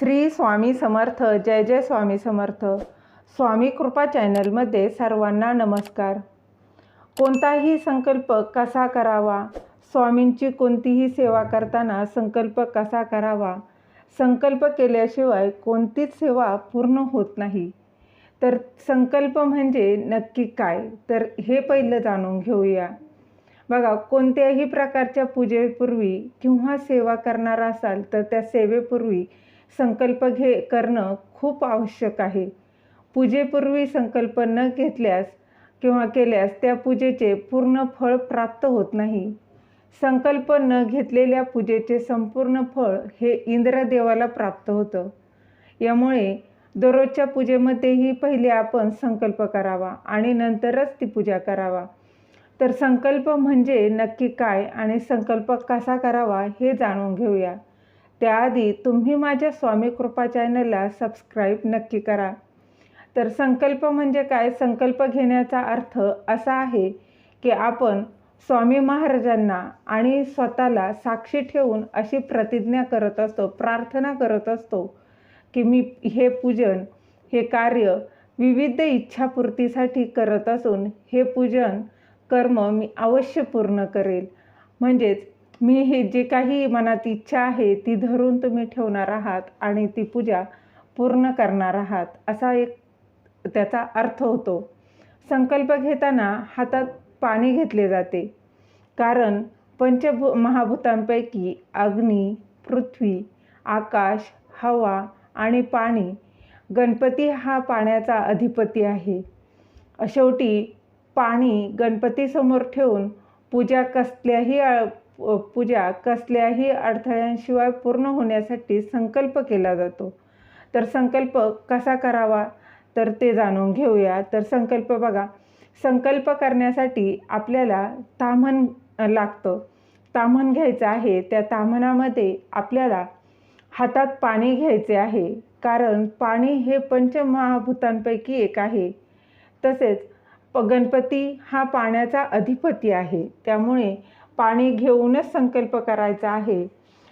श्री स्वामी समर्थ जय जय स्वामी समर्थ. स्वामी कृपा चॅनलमध्ये सर्वांना नमस्कार. कोणताही संकल्प कसा करावा? स्वामींची कोणतीही सेवा करताना संकल्प कसा करावा? संकल्प केल्याशिवाय कोणतीच सेवा पूर्ण होत नाही. तर संकल्प म्हणजे नक्की काय? तर हे पहिलं जाणून घेऊया. बघा कोणत्याही प्रकारच्या पूजेपूर्वी किंवा सेवा करणार असाल तर त्या सेवेपूर्वी संकल्प घे करणं खूप आवश्यक आहे. पूजेपूर्वी संकल्प न घेतल्यास किंवा केल्यास त्या पूजेचे पूर्ण फळ प्राप्त होत नाही. संकल्प न घेतलेल्या पूजेचे संपूर्ण फळ हे इंद्रदेवाला प्राप्त होतं. यामुळे दररोजच्या पूजेमध्येही पहिले आपण संकल्प करावा आणि नंतरच ती पूजा करावा. तर संकल्प म्हणजे नक्की काय आणि संकल्प कसा करावा हे जाणून घेऊया. त्याआधी तुम्ही माझ्या स्वामी कृपा चॅनलला सबस्क्राईब नक्की करा. तर संकल्प म्हणजे काय? संकल्प घेण्याचा अर्थ असा आहे की आपण स्वामी महाराजांना आणि स्वतःला साक्षी ठेवून अशी प्रतिज्ञा करत असतो प्रार्थना करत असतो की मी हे पूजन हे कार्य विविध इच्छापूर्तीसाठी करत असून हे पूजन कर्म मी अवश्य पूर्ण करेल. म्हणजेच मी हे जे काही मनात इच्छा आहे ती धरून तुम्ही ठेवणार आहात आणि ती पूजा पूर्ण करणार आहात असा एक त्याचा अर्थ होतो. संकल्प घेताना हातात पाणी घेतले जाते. कारण पंचभू महाभूतांपैकी अग्नी पृथ्वी आकाश हवा आणि पाणी गणपती हा पाण्याचा अधिपती आहे. शेवटी पाणी गणपतीसमोर ठेवून पूजा कसल्याही पूजा कसल्याही अडथळ्यांशिवाय पूर्ण होण्यासाठी संकल्प केला जातो. तर संकल्प कसा करावा? तर ते जाणून घेऊया. तर संकल्प बघा. संकल्प करण्यासाठी आपल्याला ताम्हण लागतं. ताम्हण घ्यायचं आहे. त्या ताम्हणामध्ये आपल्याला हातात पाणी घ्यायचे आहे. कारण पाणी हे पंचमहाभूतांपैकी एक आहे. तसेच गणपती हा पाण्याचा अधिपती आहे. त्यामुळे पाणी घेऊनच संकल्प करायचा आहे.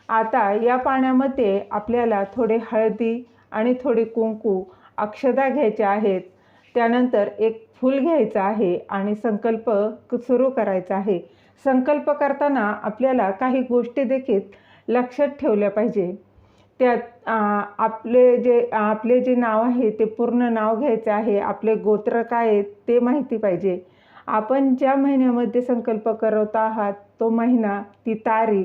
आता या पाण्यामध्ये आपल्याला थोडे हळदी आणि थोडे कुंकू अक्षदा घ्यायच्या आहेत. त्यानंतर एक फूल घ्यायचं आहे आणि संकल्प सुरू करायचा आहे. संकल्प करताना आपल्याला काही गोष्टी देखील लक्षात ठेवल्या पाहिजे. त्यात आपले जे आपले जे नाव आहे ते पूर्ण नाव घ्यायचे आहे. आपले गोत्र काय आहे ते माहिती पाहिजे. आपण ज्या महिन्यामध्ये संकल्प करत आहात तो महिना ती तारीख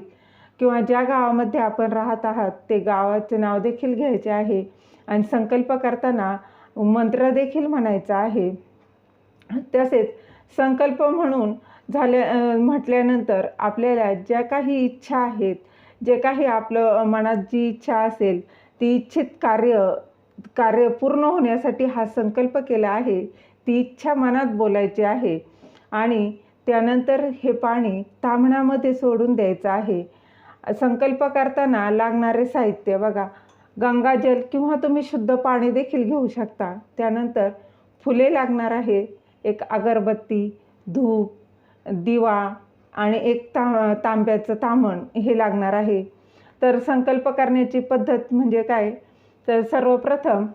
किंवा ज्या गावामध्ये आपण राहत आहात ते गावाचे नाव देखील घ्यायचे आहे. आणि संकल्प करताना मंत्र देखील म्हणायचा आहे. तसेच संकल्प म्हणून झाल्या म्हटल्यानंतर आपल्याला ज्या काही इच्छा आहेत जे काही आपलं मनात जी इच्छा असेल ती इच्छित कार्य कार्य पूर्ण होण्यासाठी हा संकल्प केला आहे ती इच्छा मनात बोलायची आहे. आणि त्यानंतर हे पाणी तांबण्यामध्ये सोडून द्यायचं आहे. संकल्प करताना लागणारे साहित्य बघा. गंगाजल किंवा तुम्ही शुद्ध पाणी देखील घेऊ शकता. त्यानंतर फुले लागणार आहे. एक अगरबत्ती धूप दिवा आणि एक ता तांब्याचं तामण हे लागणार आहे. तर संकल्प करण्याची पद्धत म्हणजे काय? तर सर्वप्रथम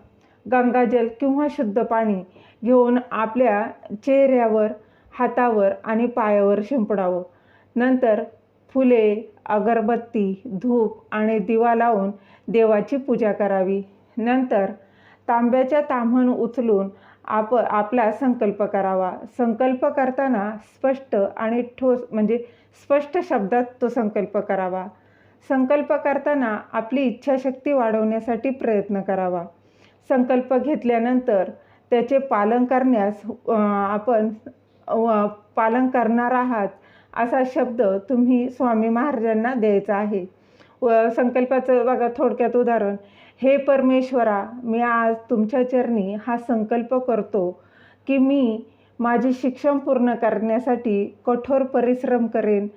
गंगाजल किंवा शुद्ध पाणी घेऊन आपल्या चेहऱ्यावर हातावर आणि पायावर शिंपडावं. नंतर फुले अगरबत्ती धूप आणि दिवा लावून देवाची पूजा करावी. नंतर तांब्याच्या ताम्हण उचलून आप आपला संकल्प करावा. संकल्प करताना स्पष्ट आणि ठोस म्हणजे स्पष्ट शब्दात तो संकल्प करावा. संकल्प करताना आपली इच्छाशक्ती वाढवण्यासाठी प्रयत्न करावा. संकल्प घेतल्यानंतर त्याचे पालन करण्यास आपण पालन करणार आहात असा शब्द तुम्ही स्वामी महाराजांना द्यायचा आहे. व संकल्पाचं बघा थोडक्यात उदाहरण. हे परमेश्वरा मी आज तुमच्या चरणी हा संकल्प करतो की मी माझे शिक्षण पूर्ण करण्यासाठी कठोर परिश्रम करेन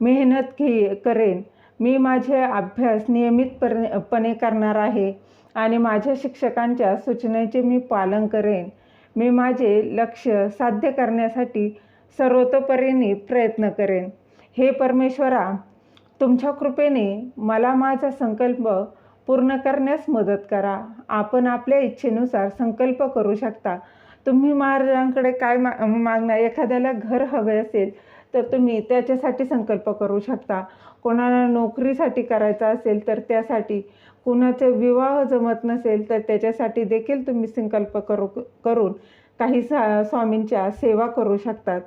मेहनत घे करेन. मी माझे अभ्यास नियमितपणे पणे करणार आहे आणि माझ्या शिक्षकांच्या सूचनेचे मी पालन करेन. मी माझे लक्ष साध्य करण्यासाठी सर्वतोपरीने प्रयत्न करेन. हे परमेश्वरा तुमच्या कृपेने मला माझा संकल्प पूर्ण करण्यास मदत करा. आपण आपल्या इच्छेनुसार संकल्प करू शकता. तुम्ही महाराजांकडे काय मा मागणार? एखाद्याला घर हवे असेल तर तुम्ही त्याच्यासाठी संकल्प करू शकता. कोणाला नोकरीसाठी करायचा असेल तर त्यासाठी. कुणाचे विवाह जमत नसेल तर त्याच्यासाठी देखील तुम्ही संकल्प करू करून काही सा स्वामींच्या सेवा करू शकतात.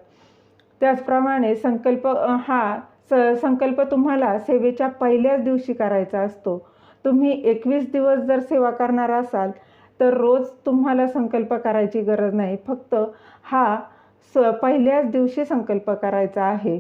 त्याचप्रमाणे संकल्प हा स संकल्प तुम्हाला सेवेच्या पहिल्याच दिवशी करायचा असतो. तुम्ही एकवीस दिवस जर सेवा करणार असाल तर रोज तुम्हाला संकल्प करायची गरज नाही. फक्त हा स पहिल्याच दिवशी संकल्प करायचा आहे.